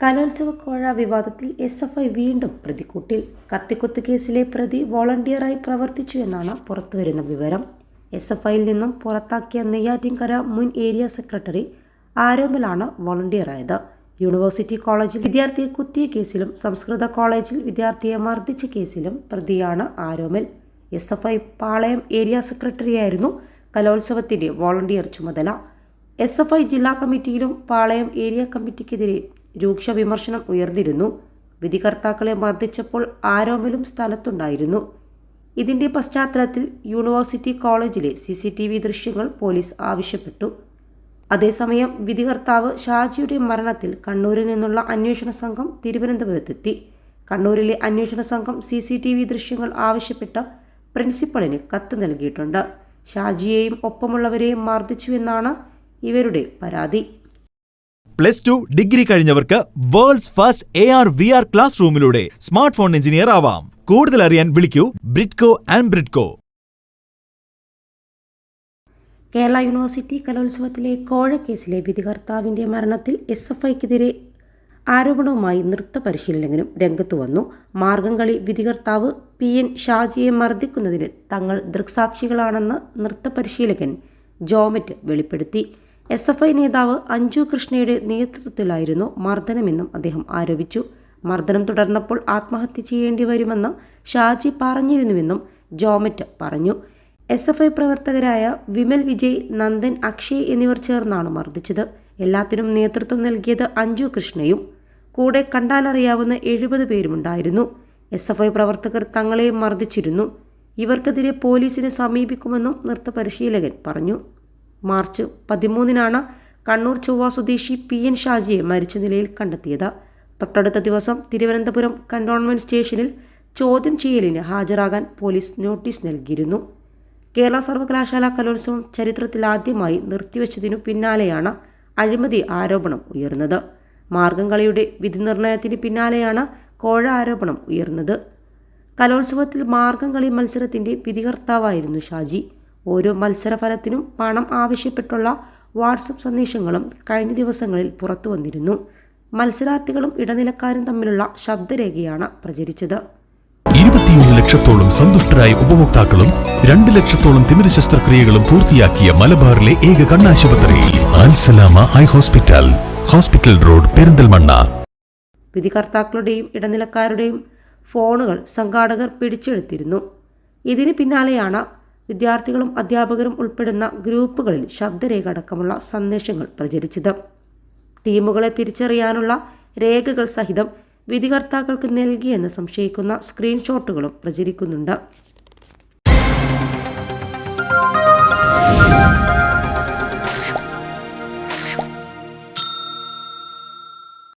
കലോത്സവ കോഴ വിവാദത്തിൽ എസ് എഫ് ഐ വീണ്ടും പ്രതിക്കൂട്ടിൽ. കത്തിക്കുത്ത് കേസിലെ പ്രതി വോളണ്ടിയറായി പ്രവർത്തിച്ചു എന്നാണ് പുറത്തുവരുന്ന വിവരം. എസ് എഫ് ഐയിൽ നിന്നും പുറത്താക്കിയ നെയ്യാറ്റിൻകര മുൻ ഏരിയ സെക്രട്ടറി ആരോമിലാണ് വോളണ്ടിയറായത്. യൂണിവേഴ്സിറ്റി കോളേജിൽ വിദ്യാർത്ഥിയെ കുത്തിയ കേസിലും സംസ്കൃത കോളേജിൽ വിദ്യാർത്ഥിയെ മർദ്ദിച്ച കേസിലും പ്രതിയാണ് ആരോമിൽ. S F I Palayam area സെക്രട്ടറിയായിരുന്നു കലോത്സവത്തിന്റെ വോളണ്ടിയർ ചുമതല. എസ് എഫ് ഐ ജില്ലാ കമ്മിറ്റിയിലും പാളയം ഏരിയ കമ്മിറ്റിക്കെതിരെ രൂക്ഷ വിമർശനം ഉയർന്നിരുന്നു. വിധികർത്താക്കളെ മർദ്ദിച്ചപ്പോൾ ആരോമലും സ്ഥലത്തുണ്ടായിരുന്നു. ഇതിന്റെ പശ്ചാത്തലത്തിൽ യൂണിവേഴ്സിറ്റി കോളേജിലെ സി സി ടി വി ദൃശ്യങ്ങൾ പോലീസ് ആവശ്യപ്പെട്ടു. അതേസമയം വിധികർത്താവ് ഷാജിയുടെ മരണത്തിൽ കണ്ണൂരിൽ നിന്നുള്ള അന്വേഷണ സംഘം തിരുവനന്തപുരത്തെത്തി. കണ്ണൂരിലെ അന്വേഷണ സംഘം സി സി ടി വി ദൃശ്യങ്ങൾ ആവശ്യപ്പെട്ട പ്രിൻസിപ്പളിന് കത്ത് നൽകിയിട്ടുണ്ട്. ഷാജിയെയും ഒപ്പമുള്ളവരെയും മർദ്ദിച്ചുവെന്നാണ് ഇവരുടെ പരാതി. Plus two degree കഴിഞ്ഞവർക്ക് world's first A R V R class റൂമിലൂടെ smart phone engineer ആവാം. കൂടുതൽ അറിയാൻ വിളിക്കൂ Bridco and Bridco. Kerala university കലോത്സവത്തിലെ കോഴ കേസിലെ വിധികർത്താവിന്റെ മരണത്തിൽ എസ് എഫ് ഐക്കെതിരെ ആരോപണവുമായി നൃത്ത പരിശീലകനും രംഗത്തു വന്നു. മാർഗംകളി വിധികർത്താവ് പി എൻ ഷാജിയെ മർദ്ദിക്കുന്നതിന് തങ്ങൾ ദൃക്സാക്ഷികളാണെന്ന് നൃത്ത പരിശീലകൻ ജോമറ്റ് വെളിപ്പെടുത്തി. എസ് എഫ് ഐ നേതാവ് അഞ്ജു കൃഷ്ണയുടെ നേതൃത്വത്തിലായിരുന്നു മർദ്ദനമെന്നും അദ്ദേഹം ആരോപിച്ചു. മർദ്ദനം തുടർന്നപ്പോൾ ആത്മഹത്യ ചെയ്യേണ്ടി വരുമെന്ന് ഷാജി പറഞ്ഞിരുന്നുവെന്നും ജോമറ്റ് പറഞ്ഞു. എസ് എഫ് ഐ പ്രവർത്തകരായ വിമൽ വിജയ് നന്ദൻ അക്ഷയ് എന്നിവർ ചേർന്നാണ് മർദ്ദിച്ചത്. എല്ലാത്തിനും നേതൃത്വം നൽകിയത് അഞ്ജു കൃഷ്ണയും. കൂടെ കണ്ടാലറിയാവുന്ന എഴുപത് പേരുമുണ്ടായിരുന്നു. എസ് എഫ് ഐ പ്രവർത്തകർ തങ്ങളെ മർദ്ദിച്ചിരുന്നു. ഇവർക്കെതിരെ പോലീസിനെ സമീപിക്കുമെന്നും നൃത്ത പരിശീലകൻ പറഞ്ഞു. മാർച്ച് പതിമൂന്നിനാണ് കണ്ണൂർ ചൊവ്വ സ്വദേശി പി എൻ ഷാജിയെ മരിച്ച നിലയിൽ കണ്ടെത്തിയത്. തൊട്ടടുത്ത ദിവസം തിരുവനന്തപുരം കന്റോൺമെന്റ് സ്റ്റേഷനിൽ ചോദ്യം ചെയ്യലിന് ഹാജരാകാൻ പോലീസ് നോട്ടീസ് നൽകിയിരുന്നു. കേരള സർവകലാശാല കലോത്സവം ചരിത്രത്തിലാദ്യമായി നിർത്തിവെച്ചതിനു പിന്നാലെയാണ് അഴിമതി ആരോപണം ഉയർന്നത്. മാർഗംകളിയുടെ വിധിനിർണയത്തിന് പിന്നാലെയാണ് കോഴ ആരോപണം ഉയർന്നത്. കലോത്സവത്തിൽ മാർഗംകളി മത്സരത്തിന്റെ വിധികർത്താവായിരുന്നു ഷാജി. ഓരോ മത്സരഫലത്തിനും പണം ആവശ്യപ്പെട്ടുള്ള വാട്സപ്പ് സന്ദേശങ്ങളും കഴിഞ്ഞ ദിവസങ്ങളിൽ പുറത്തു വന്നിരുന്നു. മത്സരാർത്ഥികളും ഇടനിലക്കാരും തമ്മിലുള്ള ശബ്ദരേഖയാണ് പ്രചരിച്ചത്. ഇരുപത്തിയൊന്ന് ലക്ഷത്തോളം സന്തുഷ്ടരായ ഉപഭോക്താക്കളും രണ്ട് ലക്ഷത്തോളം തിമിര ശസ്ത്രക്രിയകളും പൂർത്തിയാക്കിയ മലബാറിലെ ഏക കണ്ണാശുപത്രി ആൻസലാമ eye hospital hospital road Perinthalmanna. വിധികർത്താക്കളുടെയും ഇടനിലക്കാരുടെയും ഫോണുകൾ സംഘാടകർ പിടിച്ചെടുത്തിരുന്നു. ഇതിന് പിന്നാലെയാണ് വിദ്യാർത്ഥികളും അധ്യാപകരും ഉൾപ്പെടുന്ന ഗ്രൂപ്പുകളിൽ ശബ്ദരേഖ അടക്കമുള്ള സന്ദേശങ്ങൾ പ്രചരിച്ചത്. ടീമുകളെ തിരിച്ചറിയാനുള്ള രേഖകൾ സഹിതം വിധികർത്താക്കൾക്ക് നൽകിയെന്ന് സംശയിക്കുന്ന സ്ക്രീൻഷോട്ടുകളും പ്രചരിക്കുന്നുണ്ട്.